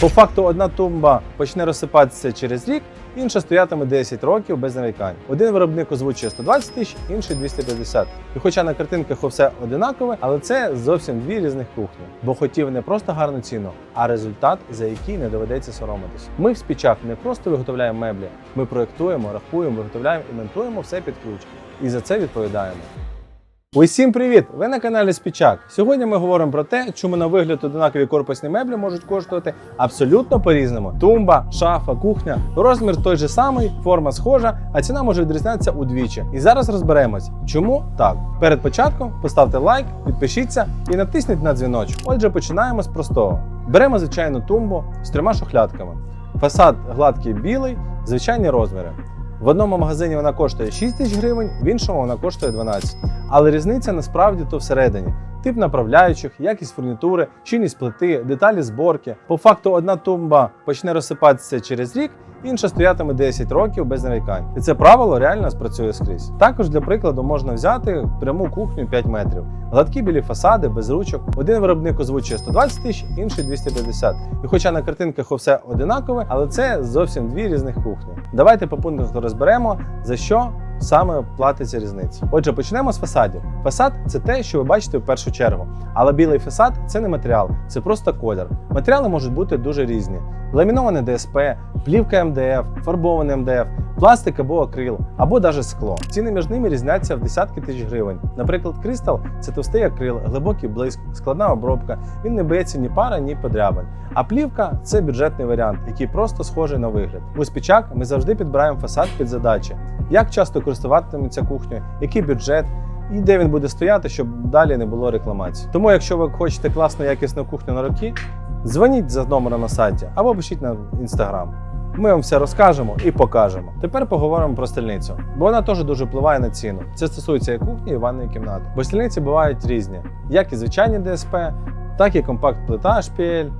По факту одна тумба почне розсипатися через рік, інша стоятиме 10 років без нарікань. Один виробник озвучує 120 тисяч, інший 250. І хоча на картинках все одинакове, але це зовсім дві різних кухні. Бо хотів не просто гарну ціну, а результат, за який не доведеться соромитись. Ми в спічах не просто виготовляємо меблі, ми проєктуємо, рахуємо, виготовляємо і монтуємо все під ключ. І за це відповідаємо. Усім привіт! Ви на каналі Спічак. Сьогодні ми говоримо про те, чому на вигляд одинакові корпусні меблі можуть коштувати абсолютно по-різному. Тумба, шафа, кухня, розмір той же самий, форма схожа, а ціна може відрізнятися удвічі. І зараз розберемось, чому так. Перед початком поставте лайк, підпишіться і натисніть на дзвіночок. Отже, починаємо з простого. Беремо звичайну тумбу з трьома шухлядками. Фасад гладкий білий, звичайні розміри. В одному магазині вона коштує 6 тисяч гривень, в іншому вона коштує 12. Але різниця насправді то всередині. Тип направляючих, якість фурнітури, щільність плити, деталі зборки. По факту одна тумба почне розсипатися через рік, інша стоятиме 10 років без нарікань. І це правило реально спрацює скрізь. Також для прикладу можна взяти пряму кухню 5 метрів, гладкі білі фасади без ручок. Один виробник озвучує 120 тисяч, інший 250. І хоча на картинках все одинакове, але це зовсім дві різних кухні. Давайте по пунктах розберемо за що. Саме платиться різниця. Отже, почнемо з фасадів. Фасад це те, що ви бачите в першу чергу. Але білий фасад це не матеріал, це просто колір. Матеріали можуть бути дуже різні: ламіноване ДСП, плівка МДФ, фарбований МДФ, пластик або акрил, або навіть скло. Ціни між ними різняться в десятки тисяч гривень. Наприклад, кристал це товстий акрил, глибокий блиск, складна обробка. Він не боїться ні пара, ні подрябин. А плівка це бюджетний варіант, який просто схожий на вигляд. У спічак ми завжди підбираємо фасад під задачі. Як часто користуватиметься кухнею, який бюджет і де він буде стояти, щоб далі не було рекламації. Тому, якщо ви хочете класну якісну кухню на роки, дзвоніть за номером на сайті або пишіть на інстаграм. Ми вам все розкажемо і покажемо. Тепер поговоримо про стільницю, бо вона теж дуже впливає на ціну. Це стосується і кухні, і ванної кімнати. Бо стільниці бувають різні, як і звичайні ДСП, так і компакт-плита, HPL,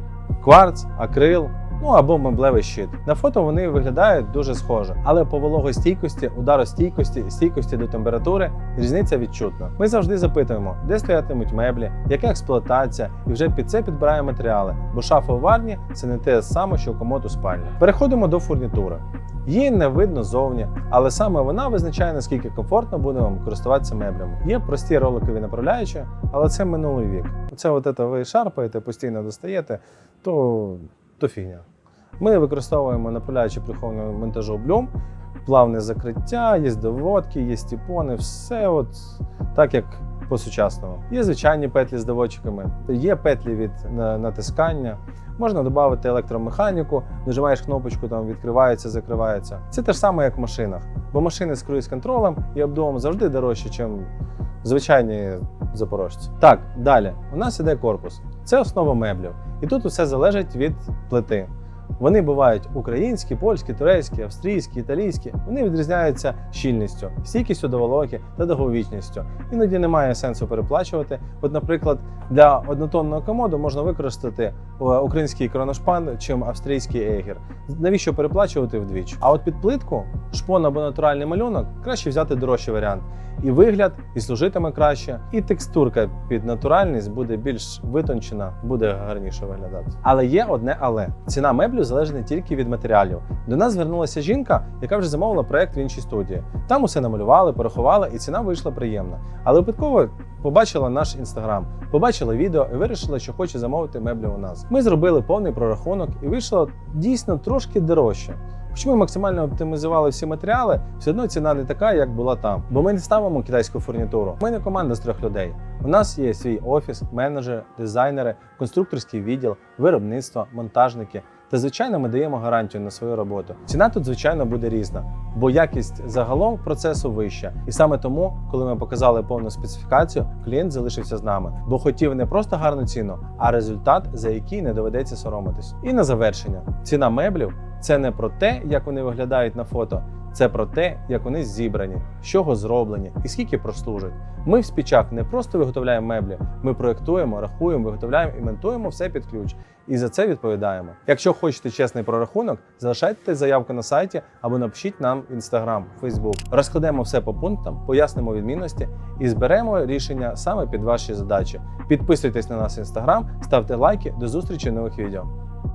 кварц, акрил. Ну або меблевий щит. На фото вони виглядають дуже схоже, але по вологостійкості, ударостійкості, стійкості до температури різниця відчутна. Ми завжди запитуємо, де стоятимуть меблі, яка експлуатація, і вже під це підбираємо матеріали, бо шафа у варні це не те саме, що комод у спальні. Переходимо до фурнітури. Її не видно зовні, але саме вона визначає наскільки комфортно буде вам користуватися меблями. Є прості роликові направляючі, але це минулий вік. Це от це ви шарпаєте, постійно достаєте, то, то фігня. Ми використовуємо направляючі прихованого монтажу блюм, плавне закриття, є доводки, є стіпони, все от так як по-сучасному. Є звичайні петлі з доводчиками, є петлі від натискання. Можна додати електромеханіку, нажимаєш кнопочку, там відкривається, закривається. Це те ж саме, як в машинах, бо машини з круїз-контролем і обдувом завжди дорожче, ніж звичайні запорожці. Так, далі. У нас іде корпус. Це основа меблів. І тут усе залежить від плити. Вони бувають українські, польські, турецькі, австрійські, італійські. Вони відрізняються щільністю, стійкістю до волоки та довговічністю. Іноді немає сенсу переплачувати. От, наприклад, для однотонного комоду можна використати е, український кроношпан чим австрійський егер. Навіщо переплачувати вдвічі? А от під плитку, шпон або натуральний малюнок краще взяти дорожчий варіант. І вигляд, і служитиме краще, і текстурка під натуральність буде більш витончена, буде гарніше виглядати. Але є одне але ціна меблю залежить не тільки від матеріалів. До нас звернулася жінка, яка вже замовила проект в іншій студії. Там усе намалювали, порахували, і ціна вийшла приємна. Але випадково побачила наш інстаграм, побачила відео і вирішила, що хоче замовити меблі у нас. Ми зробили повний прорахунок і вийшло дійсно трошки дорожче. Хоч ми максимально оптимізували всі матеріали, все одно ціна не така, як була там. Бо ми не ставимо китайську фурнітуру. Ми не команда з трьох людей. У нас є свій офіс, менеджери, дизайнери, конструкторський відділ, виробництво, монтажники. Та звичайно, ми даємо гарантію на свою роботу. Ціна тут, звичайно, буде різна, бо якість загалом процесу вища. І саме тому, коли ми показали повну специфікацію, клієнт залишився з нами, бо хотів не просто гарну ціну, а результат, за який не доведеться соромитись. І на завершення, ціна меблів це не про те, як вони виглядають на фото. Це про те, як вони зібрані, з чого зроблені і скільки прослужать. Ми в спічах не просто виготовляємо меблі, ми проєктуємо, рахуємо, виготовляємо і монтуємо все під ключ. І за це відповідаємо. Якщо хочете чесний прорахунок, залишайте заявку на сайті або напишіть нам в інстаграм, Фейсбук. Розкладемо все по пунктам, пояснимо відмінності і зберемо рішення саме під ваші задачі. Підписуйтесь на нас в інстаграм, ставте лайки. До зустрічі в нових відео.